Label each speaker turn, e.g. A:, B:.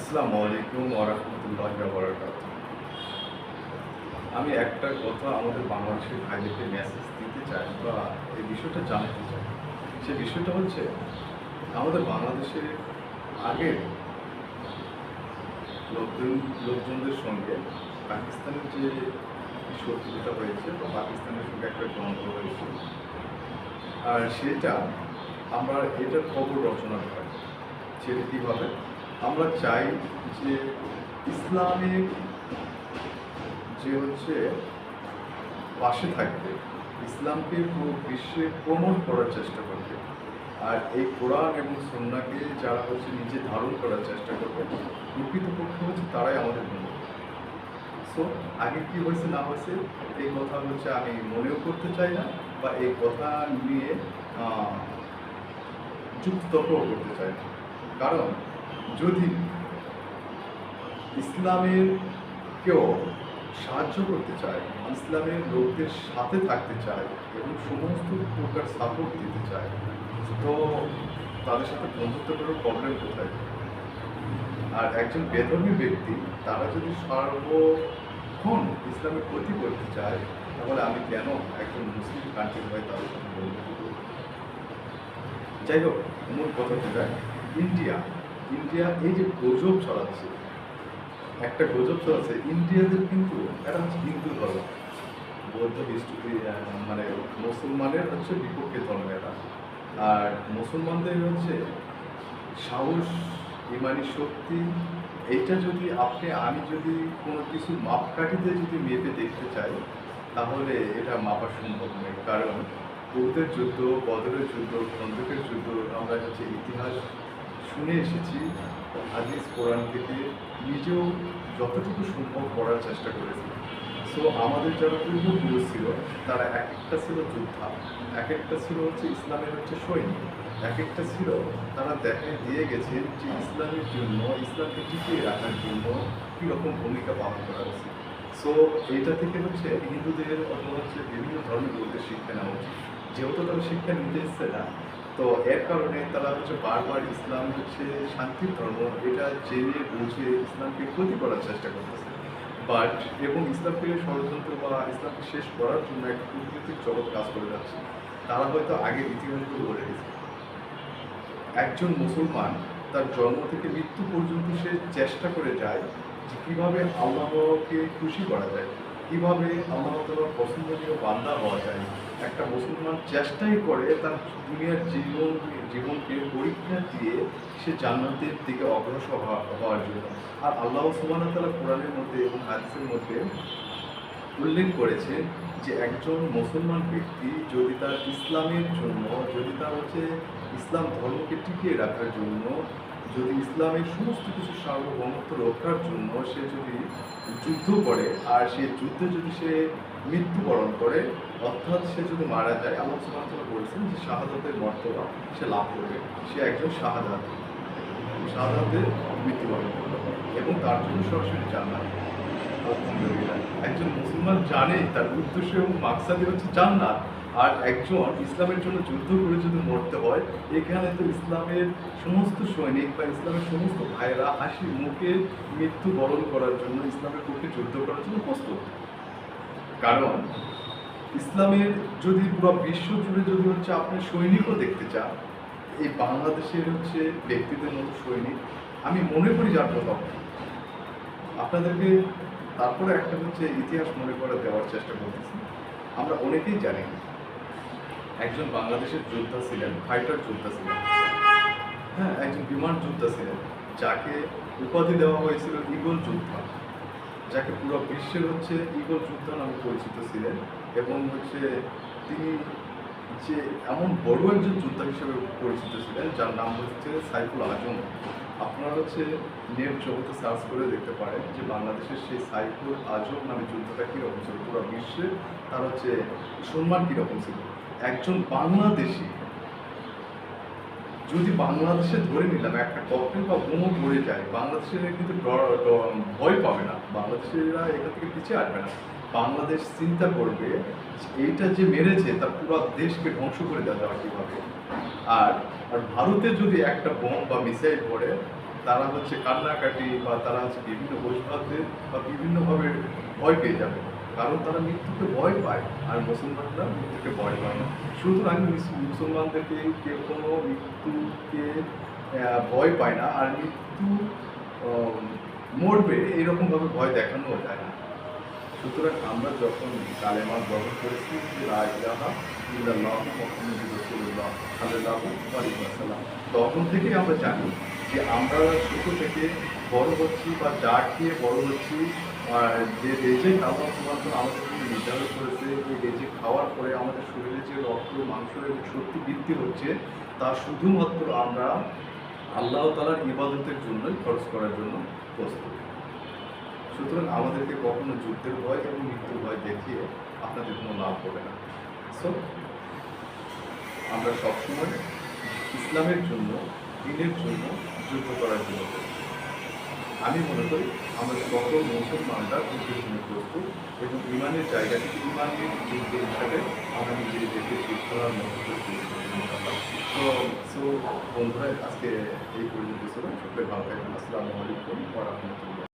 A: আসসালামু আলাইকুম ওরহমতুল্লাহ বরকাত আমি একটা কথা আমাদের বাংলাদেশের ভাইদেরকে মেসেজ দিতে চাই বা এই বিষয়টা জানাতে চাই। সে বিষয়টা হচ্ছে, আমাদের বাংলাদেশের আগে লোকজন, লোকজনদের সঙ্গে পাকিস্তানের যে শত্রুতা হয়েছে বা পাকিস্তানের সঙ্গে একটা দ্বন্দ্ব হয়েছে, আর সেটা আমরা এটার খবর রচনা করি। সেটা কীভাবে? আমরা চাই যে ইসলামের যে হচ্ছে পাশে থাকবে ইসলামকে পুরো বিশ্বে প্রমোট করার চেষ্টা করবে। আর এই কোরআন এবং সন্নাকে যারা হচ্ছে নিজে ধারণ করার চেষ্টা করবে প্রকৃতপক্ষে হচ্ছে তারাই আমাদের বন্ধু। সো আগে কি হয়েছে না হয়েছে এই কথা হচ্ছে আমি মনেও করতে চাই না বা এই কথা নিয়ে আহ, যুক্ততর্কও করতে চাই না। কারণ যদি ইসলামের কেউ সাহায্য করতে চায়, ইসলামের লোকদের সাথে থাকতে চায় এবং সমস্ত প্রকার সাপোর্ট দিতে চায়, তো তাদের সাথে বন্ধুত্ব করার প্রবলেম কোথায়? আর একজন বেধর্মী ব্যক্তি, তারা যদি সর্বক্ষণ ইসলামের ক্ষতি করতে চায়, তাহলে আমি কেন একজন মুসলিম কান্ট্রি হয়ে তাদের সাথে বন্ধুত্ব যাই হোক, মূল কথা যেটা ইন্ডিয়া ইন্ডিয়া, এই যে গুজব ছড়াচ্ছে, একটা গুজব ছড়াচ্ছে, ইন্ডিয়াদের কিন্তু এটা হচ্ছে হিন্দু ধর্ম। বৌদ্ধ হিস্ট্রি মানে মুসলমানের হচ্ছে বিপক্ষে ধর্ম এরা আর মুসলমানদের হচ্ছে সাহস, ইমানি শক্তি, এইটা যদি আপনি, আমি যদি কোনো কিছু মাপকাঠিতে যদি মেপে দেখতে চাই, তাহলে এটা মাপা সম্ভব নয়। কারণ, বৌদ্ধের যুদ্ধ, বদরের যুদ্ধ খন্দকের যুদ্ধ, আমরা হচ্ছে ইতিহাস শুনে এসেছি হাদিস কোরআন থেকে নিজেও যতটুকু সম্ভব পড়ার চেষ্টা করেছি। সো আমাদের যারা পূর্বপুরুষ ছিল, তারা এক একটা ছিল যোদ্ধা এক একটা ছিল হচ্ছে ইসলামের হচ্ছে সৈনিক এক একটা ছিল তারা দেখা দিয়ে গেছে যে ইসলামের জন্য, ইসলামকে টিকিয়ে রাখার জন্য কীরকম ভূমিকা পালন করা উচিত সো এইটা থেকে হচ্ছে হিন্দুদের অথবা হচ্ছে বিভিন্ন ধর্মের লোকদের শিক্ষা নেওয়া উচিত। যেহেতু তারা শিক্ষা নিতে এসছে না তো এর কারণে তারা হচ্ছে বারবার ইসলাম হচ্ছে শান্তির ধর্ম, এটা জেনে বুঝে ইসলামকে ক্ষতি করার চেষ্টা করতেছে। বাট এবং ইসলামকে ষড়যন্ত্র বা ইসলামকে শেষ করার জন্য একটা কূটনৈতিক জগৎ কাজ করে যাচ্ছে। তারা হয়তো আগে ইতিহাসগুলো বলে গেছে। একজন মুসলমান তার জন্ম থেকে মৃত্যু পর্যন্ত সে চেষ্টা করে যায় যে কীভাবে আল্লাহকে খুশি করা যায়, কীভাবে আল্লাহ তালার পছন্দনীয় বান্দা হওয়া যায়। একটা মুসলমান চেষ্টাই করে তার দুনিয়ার জীবন, জীবনকে পরীক্ষা দিয়ে সে জান্নাতের দিকে অগ্রসর হওয়া- হওয়ার জন্য। আর আল্লাহ সুবাহ তালা কোরআনের মধ্যে এবং হাদিসের মধ্যে উল্লেখ করেছে যে একজন মুসলমান ব্যক্তি যদি তার ইসলামের জন্য, যদি তার হচ্ছে ইসলাম ধর্মকে টিকিয়ে রাখার জন্য যদি ইসলামের সমস্ত কিছু সার্বভৌমত্ব রক্ষার জন্য সে যদি যুদ্ধ করে, আর সে যুদ্ধে যদি সে মৃত্যুবরণ করে, অর্থাৎ সে যদি মারা যায়, আল্লাহ সুবহানাহু বলছেন যে শাহাদাতের মর্তবা সে লাভ করবে। সে একজন শাহাদাত। শাহাদাতের মৃত্যুবরণ করবে এবং তার জন্য সরাসরি জান্নাত। একজন মুসলমান জানে তার উদ্দেশ্য এবং মাকসাদি হচ্ছে জান্নাত। আর একজন ইসলামের জন্য যুদ্ধ করে যদি মরতে হয়, এখানে তো ইসলামের সমস্ত সৈনিক বা ইসলামের সমস্ত ভাইরা হাসি মুখে মৃত্যু বরণ করার জন্য ইসলামের পক্ষে যুদ্ধ করার জন্য প্রস্তুত। কারণ ইসলামের যদি পুরো বিশ্ব জুড়ে যদি হচ্ছে আপনি সৈনিকও দেখতে চান, এই বাংলাদেশের হচ্ছে ব্যক্তিদের মতো সৈনিক, আমি মনে করি যার কথা আপনাদেরকে তারপরে একটা হচ্ছে ইতিহাস মনে করে দেওয়ার চেষ্টা করতেছি। আমরা অনেকেই জানি একজন বাংলাদেশের যোদ্ধা ছিলেন ফাইটার যোদ্ধা ছিলেন। হ্যাঁ একজন বিমান যোদ্ধা ছিলেন, যাকে উপাধি দেওয়া হয়েছিল ইগল যোদ্ধা। যাকে পুরো বিশ্বের হচ্ছে ইগল যোদ্ধা নামে পরিচিত ছিলেন এবং হচ্ছে তিনি যে এমন বড় একজন যোদ্ধা হিসেবে পরিচিত ছিলেন, যার নাম হচ্ছে সাইফুল আজম। আপনারা হচ্ছে নেট জগতে সার্চ করে দেখতে পারেন যে বাংলাদেশের সেই সাইফুল আজম নামে যুদ্ধটা কীরকম ছিল, পুরো বিশ্বে তার হচ্ছে সম্মান কীরকম ছিল। একজন বাংলাদেশি। যদি বাংলাদেশে ধরে নিলাম একটা ককটেল বা বোমও পড়ে যায়, বাংলাদেশের কিন্তু ভয় পাবে না। বাংলাদেশিরা এখান থেকে পিছিয়ে আসবে না। বাংলাদেশ চিন্তা করবে এইটা যে মেরেছে তার পুরো দেশকে ধ্বংস করে দেওয়া যাবে কীভাবে? আর আর ভারতে যদি একটা বোম বা মিসাইল পড়ে, তারা হচ্ছে কান্নাকাটি বা তারা হচ্ছে বিভিন্ন বৈষ্ণবদের বা বিভিন্নভাবে ভয় পেয়ে যাবে। কারণ তারা মৃত্যুকে ভয় পায় আর মুসলমানরা মৃত্যুকে ভয় পায় না। সুতরাং মুসলমানদেরকে কেউ কোনো মৃত্যুকে ভয় পায় না আর মৃত্যু মরবে এরকমভাবে ভয় দেখানো যায় না। সুতরাং আমরা যখন কালেমা গ্রহণ করেছি তখন থেকেই আমরা জানি যে আমরা ছোট থেকে বড় হচ্ছি বা যা খেয়ে বড় হচ্ছি যে রেজে আল্লাহ সুবহানাহু আমাদের নির্ধারণ করেছে, যে রেজে খাওয়ার পরে আমাদের শরীরে যে রক্ত, মাংস এবং শক্তি বৃদ্ধি হচ্ছে, তা শুধুমাত্র আমরা আল্লাহ তালার ইবাদতের জন্যই খরচ করার জন্য প্রস্তুত। সুতরাং আমাদেরকে কখনো যুদ্ধের ভয় এবং মৃত্যুর ভয় দেখিয়ে আপনাদের কোনো লাভ হবে না। সো আমরা সবসময় ইসলামের জন্য দিনের জন্য যুদ্ধ করার জন্য। আমি মনে করি আমাদের সকল মুসলমানরা জন্য প্রস্তুত এবং ইমানের জায়গা থেকে ইমানের যুদ্ধ হিসাবে আমরা নিজেদেরকে ঠিক করার তো সো বন্ধুরা, আজকে এই পর্যন্ত ছিল সকলে ভালো থাকবেন। আসসালামু আলাইকুম। ওয়া রাহমাতুল্লাহ